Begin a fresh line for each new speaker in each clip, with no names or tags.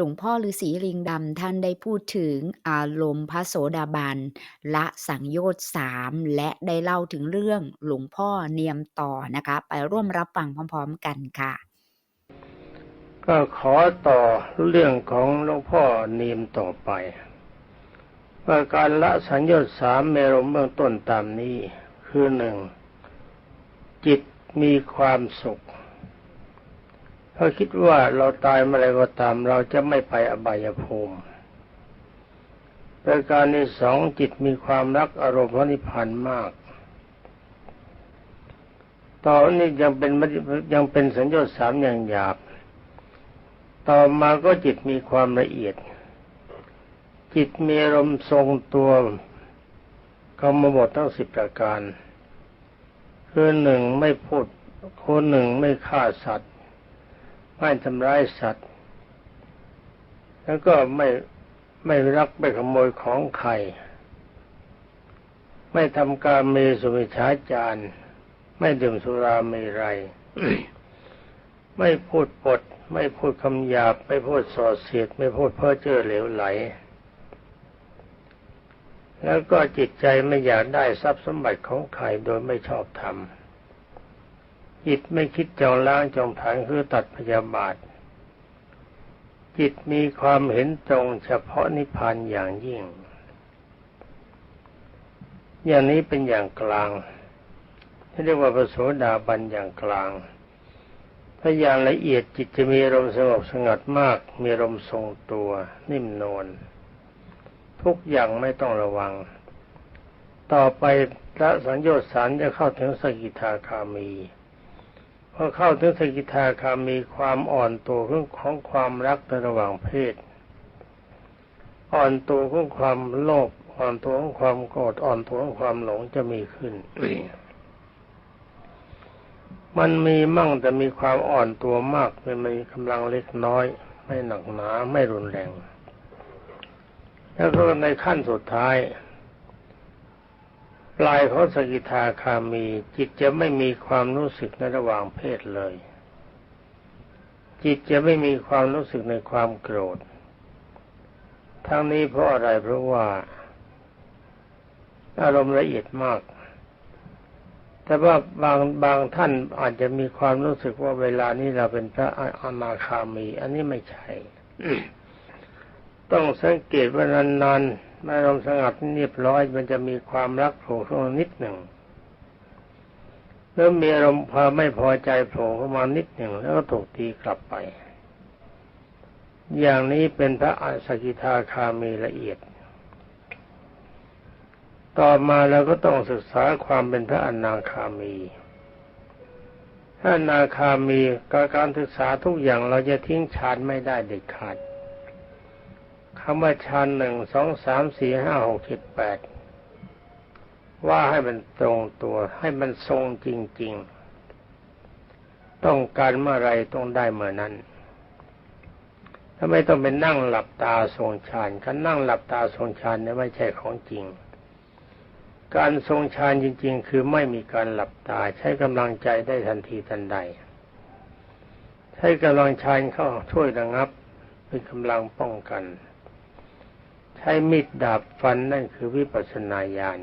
หลวงพ่อฤาษีลิงดำท่านได้พูดถึงอารมณ์พระโสดาบันละสังโยชน์สามและได้เล่าถึงเรื่องหลวงพ่อเนียมต่อนะคะ ไปร่วมรับฟังพร้อมๆกันค่ะ
ก็ขอต่อเรื่องของหลวงพ่อเนียมต่อไปว่าการละสัญญาสามเมรมเบื้องต้นตามนี้คือหนึ่งจิตมีความสุข ถ้าคิดว่าเราตายเมื่อไรก็ตามเราจะไม่ไปอบายภูมิประการที่สองจิตมีความรักอารมณ์พระนิพพานมากต่อนนี้ยังเป็นยังเป็นสัญญาสามอย่างหยาบ ต่อมาก็จิตมีความละเอียด จิตมีอารมณ์ทรงตัวกรรมบททั้งสิบประการ คือหนึ่งไม่พูดคนหนึ่งไม่ฆ่าสัตว์ ไม่ทำร้ายสัตว์ แล้วก็ไม่ไม่รักไม่ขโมยของใคร ไม่ทำการเมสุมิชาจารไม่ดื่มสุราเมรัยไม่พูดปด ไม่พูดคำหยาบ ไม่พูดส่อเสียด ไม่พูดเพ้อเจ้อเหลวไหล แล้วก็จิตใจไม่อยากได้ทรัพย์สมบัติของใครโดยไม่ชอบธรรม จิตไม่คิดจองล้างจองผาญคือตัดพยาบาท จิตมีความเห็นตรงเฉพาะนิพพานอย่างยิ่ง อย่างนี้เป็นอย่างกลางที่เรียกว่าพระโสดาบันอย่างกลาง ถ้าอย่างละเอียดจิตจะมีอารมณ์สงบสงัดมาก มีอารมณ์ทรงตัวนิ่มนวลทุกอย่างไม่ต้องระวัง ต่อไปพระสัญญาสารจะเข้าถึงสกิทาคามี พอเข้าถึงสกิทาคามีความอ่อนตัวของของความรักในระหว่างเพศ อ่อนตัวของความโลภอ่อนตัวของความโกรธอ่อนตัวของความหลงจะมีขึ้นมันมีมั่งแต่มีความอ่อนตัวมากไม่มีกำลังเล็กน้อย ไม่หนักหนาไม่รุนแรง แล้วก็ในขั้นสุดท้าย ปลายของสกิทาคามี จิตจะไม่มีความรู้สึกในระหว่างเพศเลย จิตจะไม่มีความรู้สึกในความโกรธ ทั้งนี้เพราะอะไรเพราะว่า อารมณ์ละเอียดมาก แต่ว่าบางบางท่านอาจจะมีความรู้สึกว่าเวลานี้เราเป็นพระอนาคามี อันนี้ไม่ใช่ ต้องสังเกตว่านานๆ อารมณ์สงัดเรียบร้อยมันจะมีความรักโผล่ขึ้นมานิดหนึ่งแล้วมีอารมณ์พอไม่พอใจโผล่เข้ามานิดหนึ่งแล้วก็ถูกตีกลับไป อย่างนี้เป็นพระอสกิทาคามีละเอียด ต่อมาเราก็ต้องศึกษาความเป็นพระอนาคามีถ้าอนาคามีการศึกษาทุกอย่างเราจะทิ้งฌานไม่ได้เด็ดขาดำว่าฌานหนึ่งสองสามสี่ห้าหกเจ็ดแปดว่าให้มันตรงตัวให้มันทรงจริง ๆ ต้องการเมื่อไรต้องได้เมื่อนั้นถ้าไม่ต้องเป็นนั่งหลับตาทรงฌานการนั่งหลับตาทรงฌานเนี่ยไม่ใช่ของจริง การทรงฌานจริง ๆ คือไม่มีการหลับตาใช้กำลังใจได้ทันทีทันใด ใช้กำลังฌานเข้าช่วยระงับเป็นกำลังป้องกัน ใช้มีดดาบฟันนั่นคือวิปัสสนาญาณ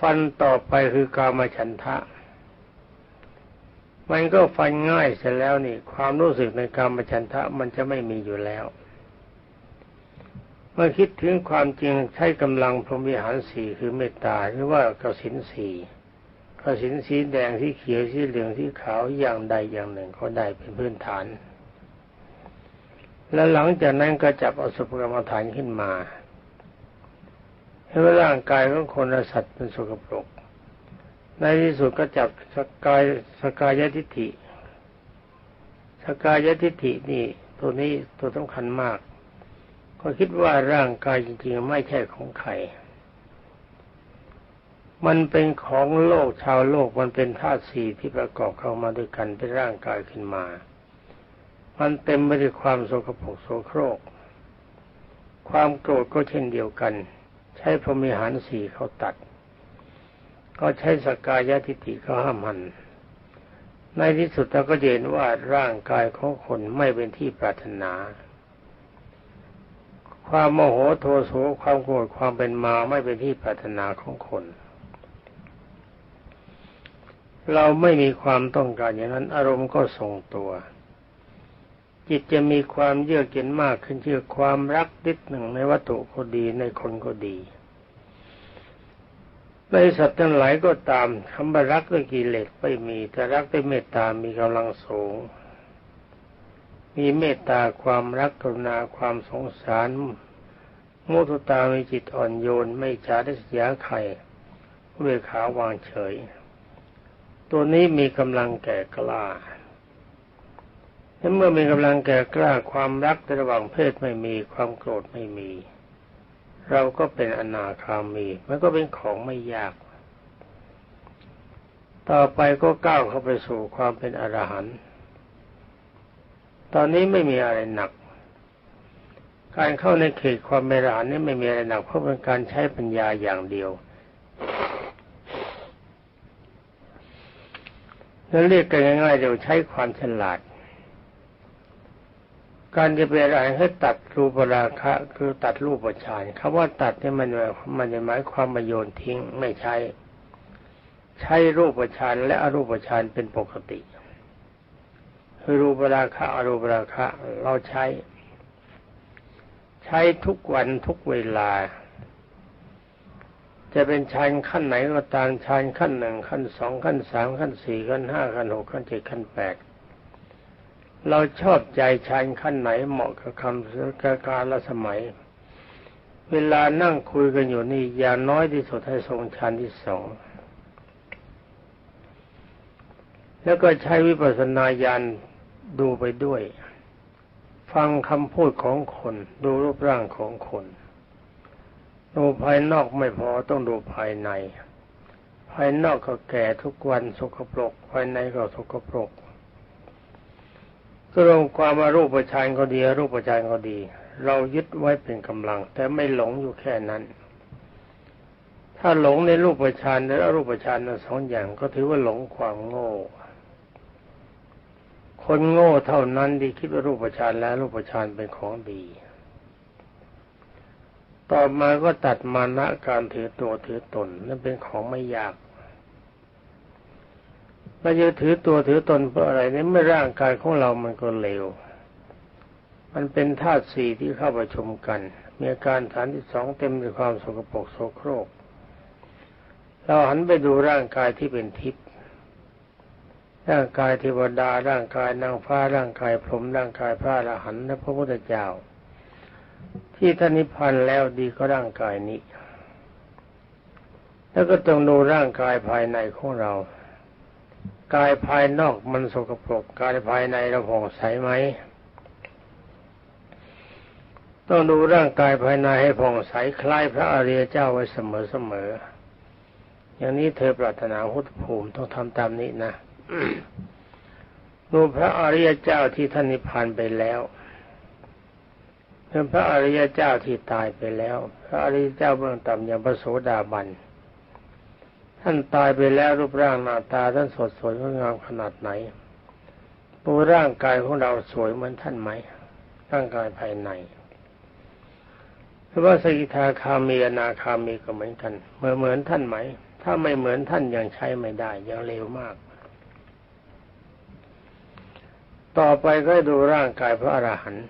ฟันต่อไปคือกามฉันทะ มันก็ฟันง่ายเสร็จแล้วนี่ ความรู้สึกในกามฉันทะมันจะไม่มีอยู่แล้ว เมื่อคิดถึงความจริงใช้กำลังพรหมิหารสี่คือเมตตาหรือว่ากสินสี่กสินสีแดงที่เขียวสีเหลืองที่ขาวอย่างใดอย่างหนึ่งก็ได้เป็นพื้นฐาน แล้วหลังจากนั้นก็จับอสุภกรรมฐานขึ้นมาให้ว่าร่างกายของคนและสัตว์เป็นสกปรก ในที่สุดก็จับสกายสกายทิฏฐิ สกายทิฏฐินี่ตัวนี้ตัวสำคัญมาก ก็คิดว่าร่างกายจริงๆ ไม่ใช่ของใคร มันเป็นของโลกชาวโลกมันเป็นธาตุสี่ที่ประกอบเข้ามาด้วยกันเป็นร่างกายขึ้นมา มันเต็มไปด้วยความโสกปรกโสโครก ความโกรธก็เช่นเดียวกัน ใช้พรหมิหารสี่เขาตัด ก็ใช้สกายทิฏฐิเขาห้ามหัน ในที่สุดเราก็เห็นว่าร่างกายของคนไม่เป็นที่ปรารถนา ความโมโหโทโสความโกรธความเป็นมาไม่เป็นที่ปรารถนาของคนเราไม่มีความต้องการอย่างนั้น อารมณ์ก็ทรงตัว จิตจะมีความเยือกเย็นมากขึ้นเชื่อความรักนิดหนึ่งในวัตถุก็ดีในคนก็ดีในสัตว์ทั้งหลายก็ตามคำว่ารักด้วยกิเลสไม่มีแต่รักด้วยเมตตามีกำลังสูง มีเมตตาความรักกรุณาความสงสารมุทุตามีจิตอ่อนโยน ไม่ฉาได้เสียใครเวขาวางเฉย ตัวนี้มีกำลังแก่กล้า เมื่อมีกำลังแก่กล้าความรักระหว่างเพศไม่มีความโกรธไม่มี เราก็เป็นอนาคามี มันก็เป็นของไม่ยาก ต่อไปก็ก้าวเข้าไปสู่ความเป็นอรหันต์ตอนนี้ไม่มีอะไรหนัก การเข้าในเขตความเป็นอรหันต์นี่ไม่มีอะไรหนักเพราะเป็นการใช้ปัญญาอย่างเดียวนั่นเรียกกันง่ายๆเดี๋ยวใช้ความฉลาด การจะเป็นอะไรให้ตัดรูปราคะ คือตัดรูปฌานคำว่าตัดนี่มันมันจะหมายความมาโยนทิ้งไม่ใช้ ใช้รูปฌานและอรูปฌานเป็นปกติคือรูปราคะอรูปราคะ เราใช้ ใช้ทุกวันทุกเวลา จะเป็นฌานขั้นไหนก็ตามฌานขั้นหนึ่งขั้นสองขั้นสามขั้นสี่ขั้นห้าขั้นหกขั้นเจ็ดขั้นแปด เราชอบใจชายขั้นไหนเหมาะกับคำกับกาลสมัย เวลานั่งคุยกันอยู่นี่อย่างน้อยที่สุดให้ทรงชั้นที่สองแล้วก็ใช้วิปัสสนาญาณดูไปด้วย ฟังคำพูดของคน ดูรูปร่างของคน ดูภายนอกไม่พอต้องดูภายใน ภายนอกก็แก่ทุกวันสกปรก ภายในก็สกปรก ก็รวมความว่ารูปฌานก็ดี รูปฌานก็ดี เรายึดไว้เป็นกำลัง แต่ไม่หลงอยู่แค่นั้น ถ้าหลงในรูปฌานและอรูปฌานสองอย่างก็ถือว่าหลงความโง่ คนโง่เท่านั้นที่คิดว่ารูปฌานและรูปฌานเป็นของดี ต่อมาก็ตัดมานะการถือตัวถือตนนั่นเป็นของไม่ยาก เราจะถือตัวถือตนเพราะอะไรเนี่ยเมื่อร่างกายของเรามันก็เลวมันเป็นธาตุสี่ที่เข้าประชุมกัน มีอาการฐานที่สองเต็มด้วยความสกปรกโสโครก เราหันไปดูร่างกายที่เป็นทิพย์ร่างกายเทวดาร่างกายนางฟ้าร่างกายพรหมร่างกายพระอรหันต์และพระพุทธเจ้า ที่ท่านนิพพานแล้วดีก็ร่างกายนี้ แล้วก็ต้องดูร่างกายภายในของเรา กายภายนอกมันสกปรกกายภายในเราผ่องใสไหม ต้องดูร่างกายภายในให้ผ่องใสคล้ายพระอริยเจ้าไว้เสมอๆอย่างนี้เธอปรารถนาพุทธภูมิต้องทำตามนี้นะดูพระอริยเจ้าที่ท่านนิพพานไปแล้วเป็นพระอริยเจ้าที่ตายไปแล้ว พระอริยเจ้าเบื้องต่ำอย่างพระโสดาบัน ท่านตายไปแล้วรูปร่างหน้าตาท่านสดสวยงดงามขนาดไหนตัวร่างกายของเราสวยเหมือนท่านไหม ร่างกายภายในหรือว่าสกิทาคามีอนาคามีก็เหมือนกันเมื่อเหมือนท่านไหม ถ้าไม่เหมือนท่านยังใช้ไม่ได้ยังเร็วมาก ต่อไปก็ดูร่างกายพระอรหันต์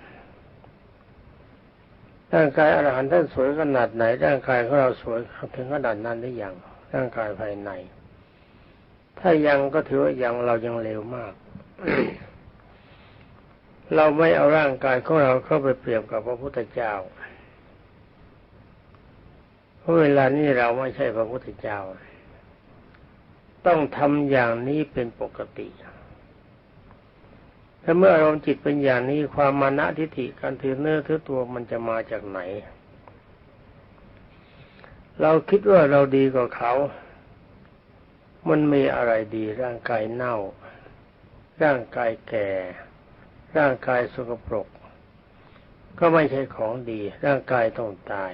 ร่างกายอรหันต์ท่านสวยขนาดไหน ร่างกายของเราสวยถึงขนาดนั้นหรือยัง ร่างกายภายใน ถ้ายังก็ถือว่ายังเรายังเร็วมาก เราไม่เอาร่างกายของเราเข้าไปเปรียบกับพระพุทธเจ้าเพราะเวลานี้เราไม่ใช่พระพุทธเจ้า ต้องทำอย่างนี้เป็นปกติถ้าเมื่ออารมณ์จิตเป็นอย่างนี้ความมานะทิฏฐิการถือเนื้อถือตัวมันจะมาจากไหน เราคิดว่าเราดีกว่าเขา มันมีอะไรดีร่างกายเน่า ร่างกายแก่ ร่างกายสกปรก ก็ไม่ใช่ของดี ร่างกายต้องตาย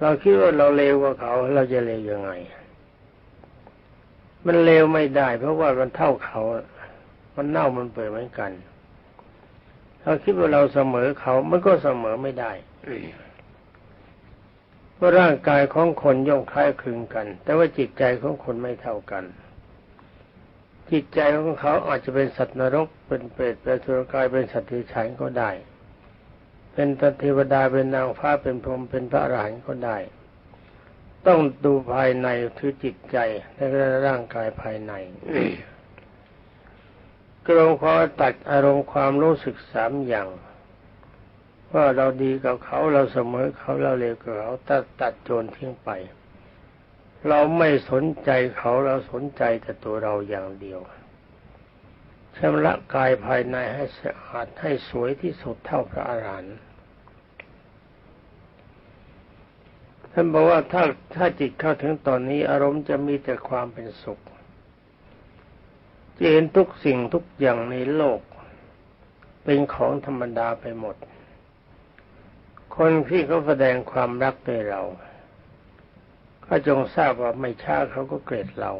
เราคิดว่าเราเลวกว่าเขา เราจะเลวยังไง มันเลวไม่ได้ เพราะว่ามันเท่าเขา มันเน่ามันเปื่อยเหมือนกัน เราคิดว่าเราเสมอเขา มันก็เสมอไม่ได้ เพราะร่างกายของคนย่อมคล้ายคลึงกัน แต่ว่าจิตใจของคนไม่เท่ากัน จิตใจของเขาอาจจะเป็นสัตว์นรก เป็นเปรตเป็นสุรกายเป็นสัตว์ที่ฉันก็ได้ เป็นตเทวดาเป็นนางฟ้าเป็นพรหมเป็นพระอรหันต์ก็ได้ ต้องดูภายในคือจิตใจและร่างกายภายในกรมความตัดอารมณ์ความรู้สึกสามอย่าง ว่าเราดีกับเขาเราเสมอเขาเราเลวกับเขาตัดตัดโจรทิ้งไป เราไม่สนใจเขาเราสนใจแต่ตัวเราอย่างเดียวชำระกายภายในให้สะอาดให้สวยที่สุดเท่าพระอรหันต์ท่านบอกว่าถ้าถ้าจิตเข้าถึงตอนนี้ อารมณ์จะมีแต่ความเป็นสุขจะเห็นทุกสิ่งทุกอย่างในโลก เป็นของธรรมดาไปหมด คนที่เขาแสดงความรักในเรา ก็จงทราบว่าไม่ช้าเขาก็เกลียดเรา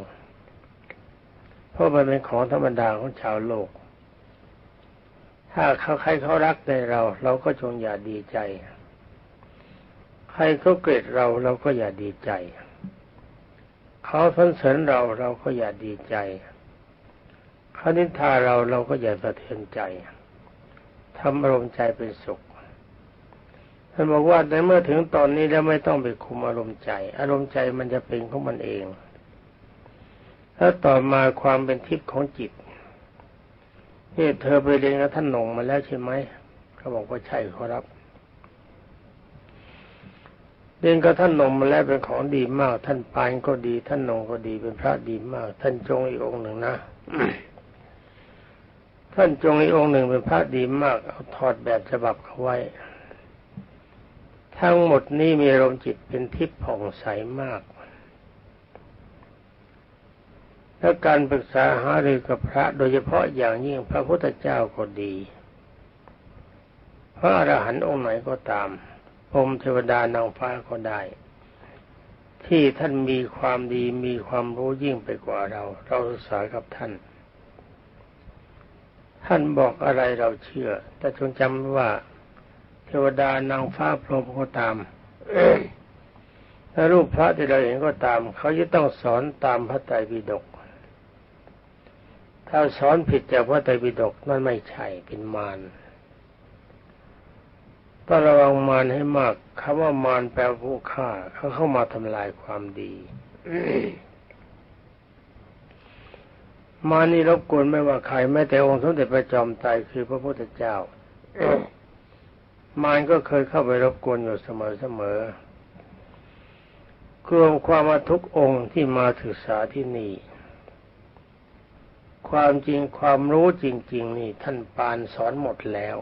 เพราะมันเป็นของธรรมดาของชาวโลก ถ้าเขาใครเขารักในเรา เราก็จงอย่าดีใจ ใครเขาเกลียดเราเราก็อย่าดีใจ เขาสรรเสริญเราเราก็อย่าดีใจ เขานินทาเราเราก็อย่าสะเทือนใจทำอารมณ์ใจเป็นสุข ท่านบอกว่าในเมื่อถึงตอนนี้แล้วไม่ต้องไปคุมอารมณ์ใจ อารมณ์ใจมันจะเป็นของมันเองแล้วต่อมาความเป็นทิพย์ของจิตนี่เธอไปเรียนกับท่านหนงมาแล้วใช่ไหมเขาบอกว่าใช่ขอรับเรียนกับท่านหนงมาแล้วเป็นของดีมาก ท่านปานก็ดี ท่านหนงก็ดีเป็นพระดีมาก ท่านจงอีกองค์หนึ่งนะท่านจงอีกองค์หนึ่งเป็นพระดีมากเอาถอดแบบฉบับเขาไว้ ทั้งหมดนี้มีอารมณ์จิตเป็นทิพย์ผ่องใสมาก และการปรึกษาหารือกับพระโดยเฉพาะอย่างยิ่งพระพุทธเจ้าก็ดี พระอรหันต์องค์ไหนก็ตามพรหมเทวดานางฟ้าก็ได้ ที่ท่านมีความดีมีความรู้ยิ่งไปกว่าเรา เราศึกษากับท่าน ท่านบอกอะไรเราเชื่อ แต่จงจำว่า เทวดานางฟ้าพรหมก็ตามถ้ารูปพระที่เราเห็นก็ตาม เขาจะต้องสอนตามพระไตรปิฎกถ้าสอนผิดจากพระไตรปิฎกนั่นไม่ใช่เป็นมารต้องระวังมารให้มากคำว่ามารแปลผู้ฆ่า เขาเข้ามาทำลายความดีมานี่รบกวนไม่ว่าใครแม้แต่องค์สมเด็จพระจอมไตรคือพระพุทธเจ้า มารก็เคยเข้าไปรบกวนอยู่เสมอๆกลัวความมาทุกองค์ที่มาศึกษาที่นี่ ความจริงความรู้จริง ๆ นี่ท่านปานสอนหมดแล้ว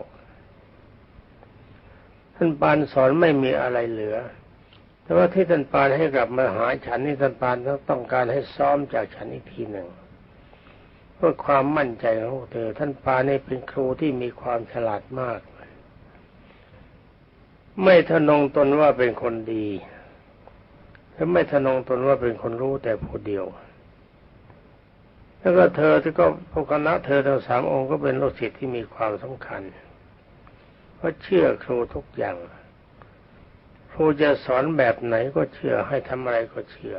ท่านปานสอนไม่มีอะไรเหลือ แต่ว่าที่ท่านปานให้กลับมาหาฉันนี่ท่านปานต้องการให้ซ้อมจากฉันอีกทีหนึ่งเพื่อความมั่นใจของเธอท่านปานนี่เป็นครูที่มีความฉลาดมาก ไม่ทะนงตนว่าเป็นคนดีและไม่ทะนงตนว่าเป็นคนรู้แต่ผู้เดียว แล้วก็เธอที่ก็พวกคณะเธอทั้งสามองค์ก็เป็นลูกศิษย์ที่มีความสำคัญเพราะเชื่อครูทุกอย่าง ครูจะสอนแบบไหนก็เชื่อให้ทำอะไรก็เชื่อ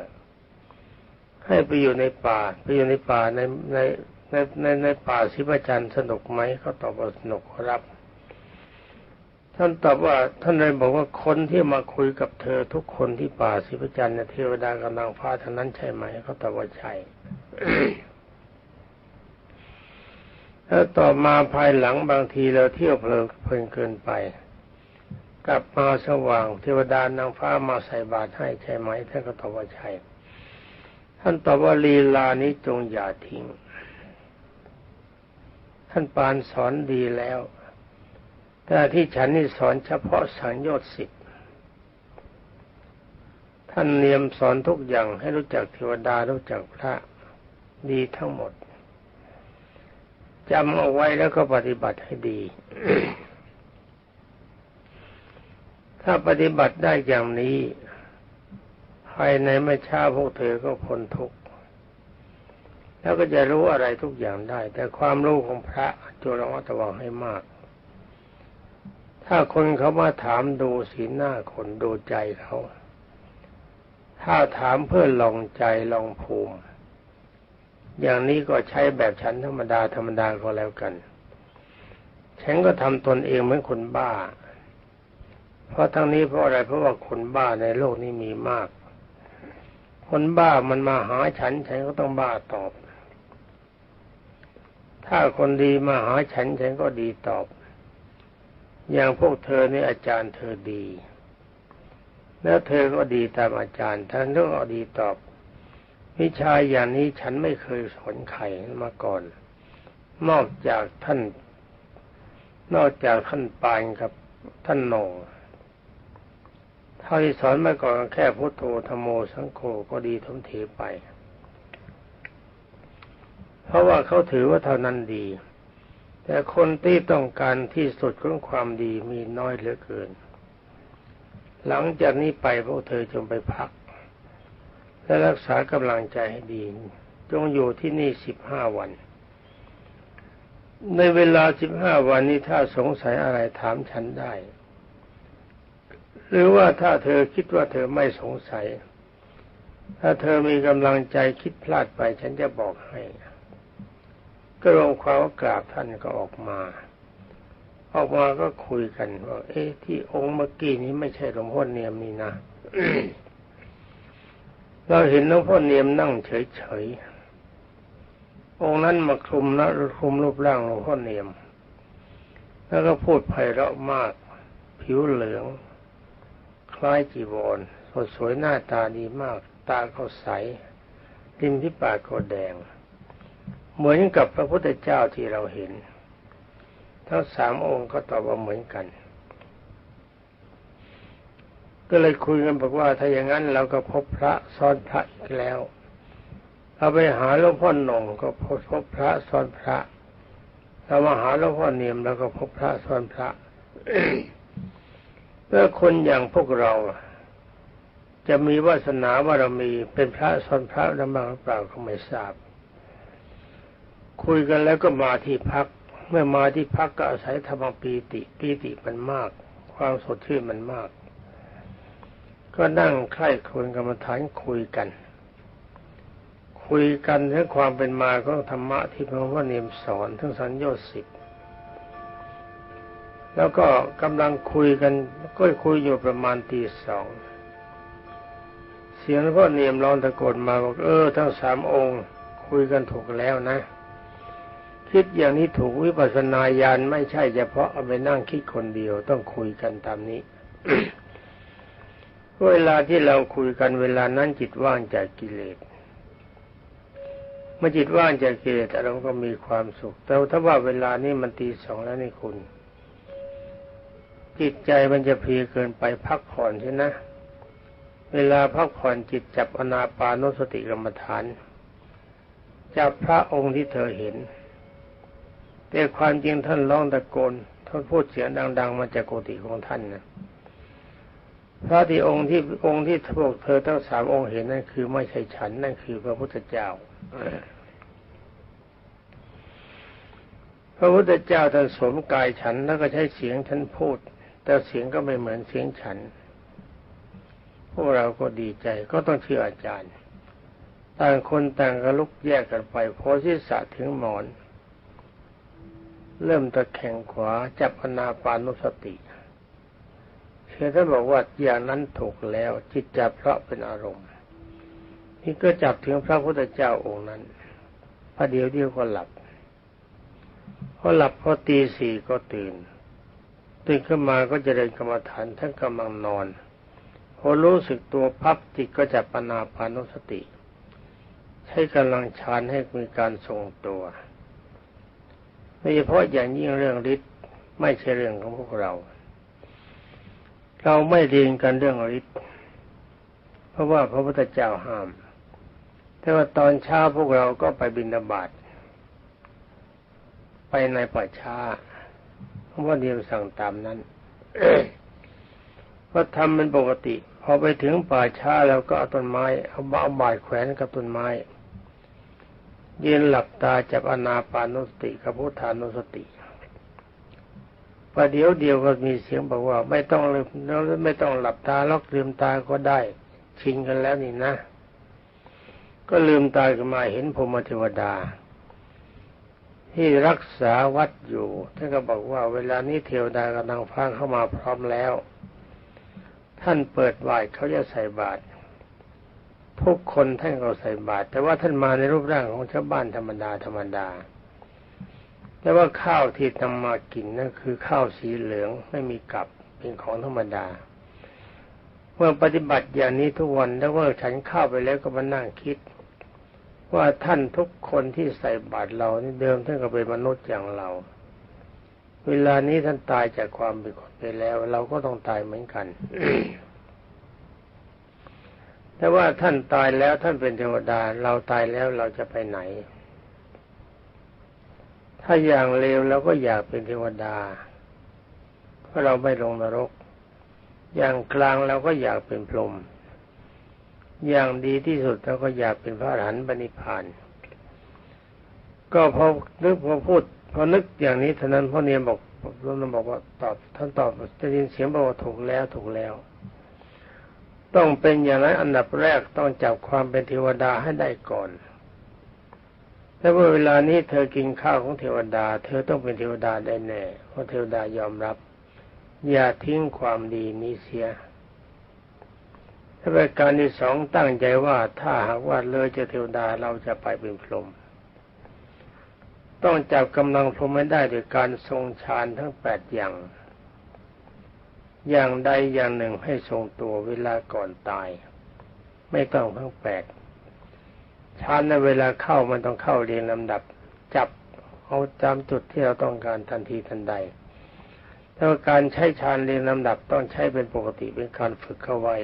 ให้ไปอยู่ในป่าไปอยู่ในป่าในในในในในป่าสิบจันทร์สนุกไหมเขาตอบว่าสนุกครับ ท่านตอบว่าท่านเลยบอกว่าคนที่มาคุยกับเธอทุกคนที่ป่าสิบจันทร์เนี่ยเทวดากับนางฟ้าทั้งนั้นใช่ไหมเขาตอบว่าใช่แล้วต่อมาภายหลังบางทีเราเที่ยวเพลินเพลินเกินไป กลับมาสว่างเทวดานางฟ้ามาใส่บาตรให้ใช่ไหมท่านก็ตอบว่าใช่ท่านตอบว่าลีลานี้จงอย่าทิ้ง ท่านปานสอนดีแล้ว แต่ที่ฉันนี่สอนเฉพาะสังโยชน์สิบท่านเนียมสอนทุกอย่างให้รู้จักเทวดารู้จักพระดีทั้งหมดจำเอาไว้แล้วก็ปฏิบัติให้ดี ถ้าปฏิบัติได้อย่างนี้ ภายในไม่ช้าพวกเธอก็พ้นทุกข์แล้วก็จะรู้อะไรทุกอย่างได้ แต่ความรู้ของพระจงระมัดระวังให้มาก ถ้าคนเขามาถามดูสีหน้าคนดูใจเขาถ้าถามเพื่อลองใจลองภูมิ อย่างนี้ก็ใช้แบบฉันธรรมดาธรรมดาก็แล้วกัน ฉันก็ทำตนเองเหมือนคนบ้า เพราะทั้งนี้เพราะอะไรเพราะว่าคนบ้าในโลกนี้มีมาก คนบ้ามันมาหาฉัน ฉันก็ต้องบ้าตอบ ถ้าคนดีมาหาฉัน ฉันก็ดีตอบ อย่างพวกเธอนี่อาจารย์เธอดี แล้วเธอก็ดีตามอาจารย์ท่านก็ดีตอบ วิชาอย่างนี้ฉันไม่เคยสอนใครมาก่อน นอกจากท่าน นอกจากท่านปานกับท่านโหนงเท่าที่สอนมาก่อนแค่พุทโธธโมสังโฆก็ดีทมเทไป เพราะว่าเขาถือว่าเท่านั้นดี แต่คนที่ต้องการที่สุดของความดีมีน้อยเหลือเกิน หลังจากนี้ไปพวกเธอจงไปพัก และรักษากำลังใจให้ดี จงอยู่ที่นี่สิบห้าวัน ในเวลาสิบห้าวันนี้ถ้าสงสัยอะไรถามฉันได้ หรือว่าถ้าเธอคิดว่าเธอไม่สงสัย ถ้าเธอมีกำลังใจคิดพลาดไปฉันจะบอกให้ ก็ลงความกราบท่านก็ออกมา ออกมาก็คุยกันว่าเอ๊ะที่องค์เมื่อกี้นี้ไม่ใช่หลวงพ่อเนียมนี่นะเราเห็นหลวงพ่อเนียมนั่งเฉยๆองค์นั้นมาคลุมนะคลุมรูปร่างหลวงพ่อเนียม แล้วก็พูดไพเราะมาก ผิวเหลือง คล้ายจีวรสดสวยหน้าตาดีมาก ตาเขาใสริมที่ปากก็แดง เหมือนกับพระพุทธเจ้าที่เราเห็น ทั้งสามองค์ก็ตอบว่าเหมือนกัน ก็เลยคุยกันบอกว่าถ้าอย่างนั้นเราก็พบพระซ้อนพระอีกแล้วเราไปหาหลวงพ่อหนงก็พบพบพระซ้อนพระเรามาหาหลวงพ่อเนียมแล้วก็พบพระซ้อนพระเมื่อคนอย่างพวกเราจะมีวาสนาบารมีเป็นพระซ้อนพระหรือบ้างหรือเปล่าก็ไม่ทราบ คุยกันแล้วก็มาที่พัก เมื่อมาที่พักก็อาศัยธรรมปีติปีติมันมาก ความสดชื่นมันมาก ก็นั่งใคร่ครวญกรรมฐานคุยกัน คุยกันถึงความเป็นมาของธรรมะที่พระพุทธเนียมสอนทั้งสัญญาสิบแล้วก็กำลังคุยกันก็คุยอยู่ประมาณตีสองเสียงพ่อเนียมร้องตะโกนมาบอกเออ ทั้งสามองค์ คุยกันถูกแล้วนะ คิดอย่างนี้ถูกวิปัสสนาญาณไม่ใช่เฉพาะเอาไปนั่งคิดคนเดียวต้องคุยกันตามนี้ เวลาที่เราคุยกันเวลานั้นจิตว่างจากกิเลสเมื่อจิตว่างจากกิเลสเราก็มีความสุข แต่ถ้าว่าเวลานี้มันตีสองแล้วนี่คุณ จิตใจมันจะเพลียเกินไปพักผ่อนใช่นะ เวลาพักผ่อนจิตจับอนาปานสติกรรมฐานจับพระองค์ที่เธอเห็น แต่ความจริงท่านร้องตะโกนท่านพูดเสียงดัง ๆ มาจากโกติของท่านนะพระที่องค์ที่องค์ที่พวกเธอทั้งสามองค์เห็นนั่นคือไม่ใช่ฉันนั่นคือพระพุทธเจ้าพระพุทธเจ้าท่านสวมกายฉันแล้วก็ใช้เสียงฉันพูด แต่เสียงก็ไม่เหมือนเสียงฉัน พวกเราก็ดีใจก็ต้องเชื่ออาจารย์ ต่างคนต่างก็ลุกแยกกันไปโพสิสะถึงหมอน เริ่มตะแคงขวาจับอนาปานุสติเชื่อท่านบอกว่าอย่างนั้นถูกแล้วจิตจับเพราะเป็นอารมณ์ นี่ก็จับถึงพระพุทธเจ้าองค์นั้นพระเดียวเดียวก็หลับพอหลับพอตีสี่ก็ตื่น ตื่นขึ้นมาก็จะเดินกรรมฐานท่านกำลังนอนพอรู้สึกตัวพับจิตก็จับปนาปานุสติ ใช้กำลังฌานให้มีการทรงตัว โดยเฉพาะอย่างยิ่งเรื่องฤทธิ์ไม่ใช่เรื่องของพวกเรา เราไม่เรียนกันเรื่องฤทธิ์เพราะว่าพระพุทธเจ้าห้าม แต่ว่าตอนเช้าพวกเราก็ไปบิณฑบาตไปในป่าช้าเพราะว่าเดียวสั่งตามนั้นก็ทำเป็นปกติ พอไปถึงป่าช้าแล้วก็เอาต้นไม้เอาเอาบาดแขวนกับต้นไม้ ยืนหลับตาจับอนาปานุสติกับพุทธานุสติประเดี๋ยวเดียวก็มีเสียงบอกว่า ไม่ต้องลืมไม่ต้องหลับตาล็อกลืมตาก็ได้ ชินกันแล้วนี่นะ ก็ลืมตาขึ้นมาเห็นพรหมเทวดา ที่รักษาวัดอยู่ท่านก็บอกว่า เวลานี้เทวดากำลังฟังเข้ามาพร้อมแล้ว ท่านเปิดไหวเขาจะใส่บาตร ทุกคนท่านก็ใส่บาตรแต่ว่าท่านมาในรูปร่างของชาวบ้านธรรมดาธรรมดาแต่ว่าข้าวที่ทำมากินนั่นคือข้าวสีเหลืองไม่มีกับเป็นของธรรมดา เมื่อปฏิบัติอย่างนี้ทุกวันแล้วก็ฉันข้าวไปแล้วก็มานั่งคิด ว่าท่านทุกคนที่ใส่บาตรเรานี่เดิมท่านก็เป็นมนุษย์อย่างเรา เวลานี้ท่านตายจากความเป็นคนไปแล้ว เราก็ต้องตายเหมือนกัน แต่ว่าท่านตายแล้วท่านเป็นเทวดา เราตายแล้วเราจะไปไหน ถ้าอย่างเลวเราก็อยากเป็นเทวดา เพราะเราไม่ลงนรก อย่างกลางเราก็อยากเป็นพรหมอย่างดีที่สุดเราก็อยากเป็นพระอรหันต์ปณิพาน ก็พอนึกพอพูดพอนึกอย่างนี้เท่านั้นพ่อเนียมบอกพ่อเนียมบอกว่าตอบท่านตอบจะยินเสียงบอกว่าถูกแล้วถูกแล้ว ต้องเป็นอย่างนั้นอันดับแรกต้องจับความเป็นเทวดาให้ได้ก่อนแต่ว่าเวลานี้เธอกินข้าวของเทวดา เธอต้องเป็นเทวดาได้แน่ เพราะเทวดายอมรับ อย่าทิ้งความดีนี้เสียถ้าประการที่สองตั้งใจว่าถ้าหากว่าเลยจะเทวดาเราจะไปเป็นพรหมต้องจับกำลังพรหมไม่ได้โดยการทรงฌานทั้งแปดอย่าง อย่างใดอย่างหนึ่งให้ทรงตัวเวลาก่อนตาย ไม่ต้องทั้งแปดฌานในเวลาเข้ามันต้องเข้าเรียงลำดับ จับเอาตามจุดที่เราต้องการทันทีทันใดแต่ว่าการใช้ฌานเรียงลำดับต้องใช้เป็นปกติเป็นการฝึกเข้าไว้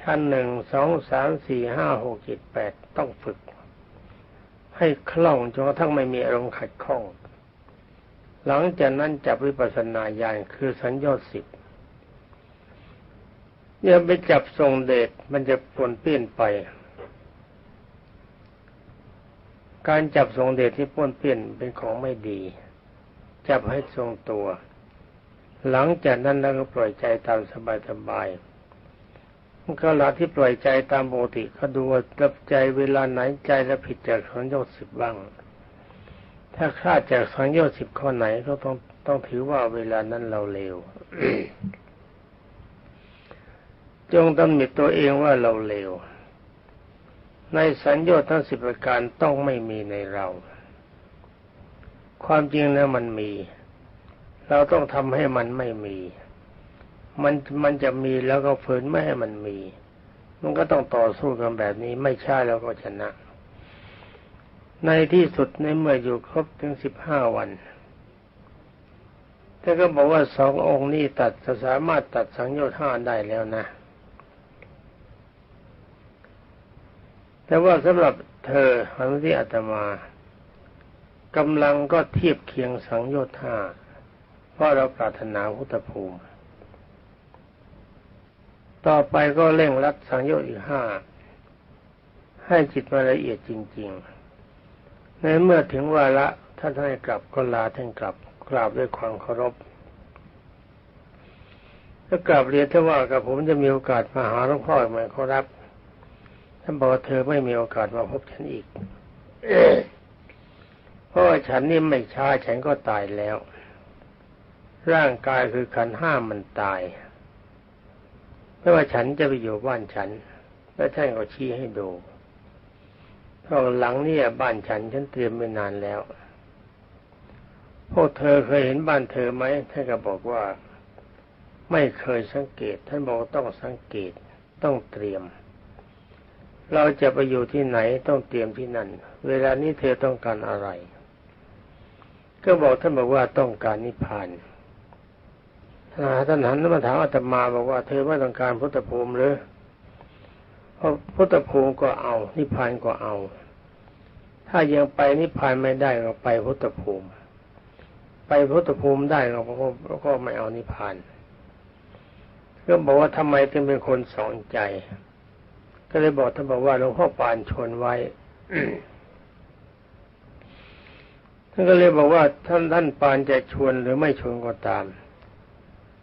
ชั้นหนึ่งสองสามสี่ห้าหกเจ็ดแปดต้องฝึก ให้คล่องจนกระทั่งไม่มีอารมณ์ขัดข้อง หลังจากนั้นจับวิปัสสนาญาณคือสัญญาสิบเนี่ยไปจับทรงเดชมันจะปนเปี้ยนไป การจับทรงเดชที่ปนเปี้ยนเป็นของไม่ดี จับให้ทรงตัว หลังจากนั้นเราก็ปล่อยใจตามสบายๆมันก็หลัที่ปล่อยใจตามปกติก็ดูว่ารับใจเวลาไหนใจแล้วผิดจากสัญญาสิบบ้าง ถ้าคลาดจากสังโยชน์สิบข้อไหนก็ต้องต้องถือว่าเวลานั้นเราเลวจงตำหนิตัวเองว่าเราเลว ในสัญญาทั้งสิบประการต้องไม่มีในเรา ความจริงแล้วมันมี เราต้องทำให้มันไม่มี มันมันจะมีแล้วก็ฝืนไม่ให้มันมี มันก็ต้องต่อสู้กันแบบนี้ไม่ใช่แล้วก็ชนะ ในที่สุดในเมื่ออยู่ครบถึงสิบห้าวันท่านก็บอกว่าสององค์นี้ตัดสามารถตัดสังโยชน์ห้าได้แล้วนะ แต่ว่าสำหรับเธอหันที่อาตมากำลังก็เทียบเคียงสังโยชน์ห้าเพราะเราปรารถนาพุทธภูมิ ต่อไปก็เร่งรัดสังโยชน์อีกห้าให้จิตมาละเอียดจริง ๆ ในเมื่อถึงวาระท่านให้กลับก็ลาท่านกลับกราบด้วยความเคารพถ้ากราบเรียนท่านว่ากับผมจะมีโอกาสมาหาหลวงพ่อไหมขอรับท่านบอกเธอไม่มีโอกาสมาพบฉันอีกเพราะฉันนี่ไม่ช้าฉันก็ตายแล้ว ร่างกายคือขันห้ามันตายไม่ว่าฉันจะไปอยู่บ้านฉัน แล้วท่านก็ชี้ให้ดู เพราะหลังเนี่ยบ้านฉันฉันเตรียมไว้นานแล้ว พวกเธอเคยเห็นบ้านเธอไหมท่านก็บอกว่า ไม่เคยสังเกต ท่านบอกต้องสังเกตต้องเตรียม เราจะไปอยู่ที่ไหนต้องเตรียมที่นั่น เวลานี้เธอต้องการอะไร ก็บอกท่านบอกว่าต้องการนิพพานท่านหันมาถามอาตมาบอกว่า เธอไม่ต้องการพุทธภูมิหรือ พราะพุทธภูมิก็เอา นิพพานก็เอา ถ้ายังไปนิพพานไม่ได้ก็ไปพุทธภูมิ ไปพุทธภูมิได้เราก็ก็ไม่เอานิพพานก็บอกว่าทำไมถึงเป็นคนสองใจ ก็เลยบอกท่านบอกว่าหลวงพ่อปานชวนไว้ท่านก็เลยบอกว่าท่านท่านปานจะชวนหรือไม่ชวนก็ตาม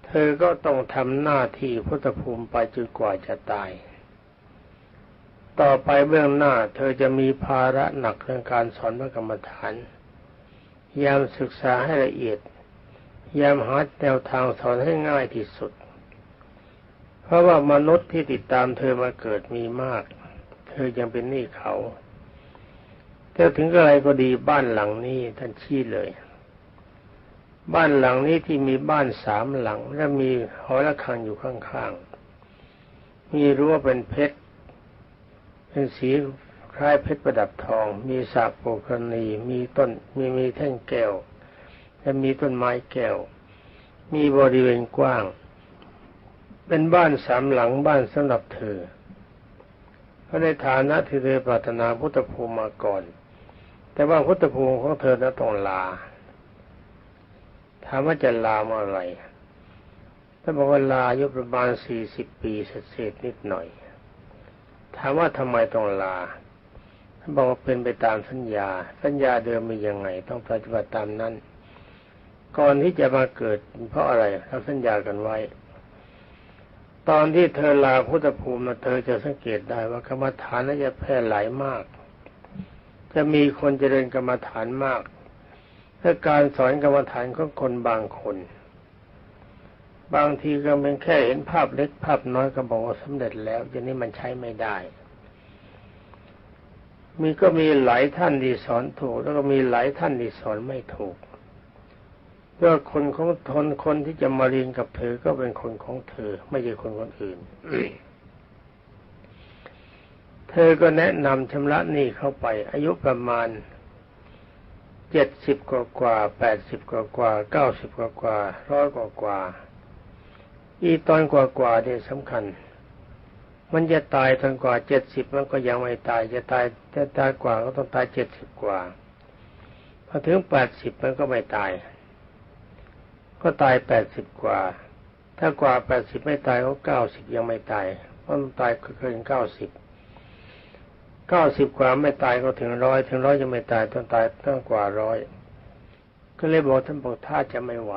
เธอก็ต้องทำหน้าที่พุทธภูมิไปจนกว่าจะตาย ต่อไปเบื้องหน้า เธอจะมีภาระหนักเรื่องการสอนพระกรรมฐานยามศึกษาให้ละเอียดยายามหาแนวทางสอนให้ง่ายที่สุด เพราะว่ามนุษย์ที่ติดตามเธอมาเกิดมีมาก เธอยังเป็นหนี้เขาแต่ถึงอะไรก็ดีบ้านหลังนี้ท่านชี้เลย บ้านหลังนี้ที่มีบ้านสามหลัง และมีหอระฆังอยู่ข้างๆ มีรั้วเป็นเพชร เป็นสีคล้ายเพชรประดับทอง มีสระโปกรณีมีต้นมีมีแท่งแก้ว และมีต้นไม้แก้ว มีบริเวณกว้าง เป็นบ้านสามหลังบ้านสำหรับเธอเพราะในฐานะที่เธอปรารถนาพุทธภูมิมาก่อน แต่ว่าพุทธภูมิของเธอนั้นต้องลาถามว่าจะลาเมื่อไหร่ถ้าบอกว่าลาอายุประมาณสี่สิบปีเศษๆนิดหน่อย ถามว่าทำไมต้องลาท่านบอกว่าเป็นไปตามสัญญา สัญญาเดิมมียังไง ต้องปฏิบัติตามนั้น ก่อนที่จะมาเกิด เพราะอะไรเราสัญญากันไว้ ตอนที่เธอลาพุทธภูมิเธอจะสังเกตได้ว่ากรรมฐานนั้นจะแพร่หลายมาก จะมีคนเจริญกรรมฐานมากถ้าการสอนกรรมฐานของคนบางคน บางทีก็เป็นแค่เห็นภาพเล็กภาพน้อยก็บอกว่าสำเร็จแล้วอย่างนี้มันใช้ไม่ได้ มีก็มีหลายท่านที่สอนถูก แล้วก็มีหลายท่านที่สอนไม่ถูกเพราะคนของทนคนที่จะมาเรียนกับเธอก็เป็นคนของเธอ ไม่ใช่คนคนอื่น เธอก็แนะนำชำระหนี้เข้าไป อายุประมาณเจ็ดสิบกว่ากว่าแปดสิบกว่ากว่าเก้าสิบกว่ากว่าร้อยกว่ากว่า อีตอนกว่ากว่าเนี่ยสำคัญ มันจะตายตอนกว่าเจ็ดสิบมันก็ยังไม่ตาย จะตายจะตายกว่าก็ต้องตายเจ็ดสิบกว่าพอถึงแปดสิบมันก็ไม่ตาย ก็ตายแปดสิบกว่า ถ้ากว่าแปดสิบไม่ตายก็เก้าสิบยังไม่ตายเพราะมันตายเกินเก้าสิบเก้าสิบกว่าไม่ตายก็ถึงร้อยถึงร้อยยังไม่ตายต้องตายต้องกว่าร้อยก็เลยบอกท่านบอกถ้าจะไม่ไหว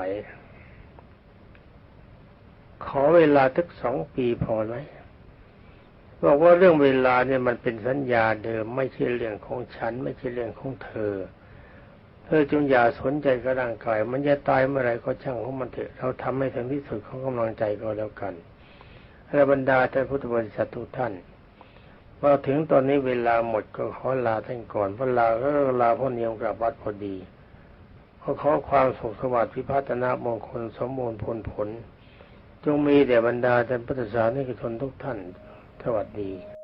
ขอเวลาทักสองปีพอไหมบอกว่าเรื่องเวลาเนี่ยมันเป็นสัญญาเดิม ไม่ใช่เรื่องของฉัน ไม่ใช่เรื่องของเธอ เธอจงอย่าสนใจกับร่างกาย มันจะตายเมื่อไหรก็ช่างของมันเถอะเราทำให้ถึงที่สุดของกำลังใจก็แล้วกันและบรรดาท่านพุทธบริษัททุกท่านพอถึงตอนนี้เวลาหมดก็ขอลาท่านก่อนเพราะลาก็ลาพ่อเนียมกลับวัดพอดีขอขอความสุขสวัสดิ์พิพัฒนามงคลสมบูรณ์ผลผล จงมีแด่บรรดาท่านพุทธศาสนิกชนทุกท่านสวัสดี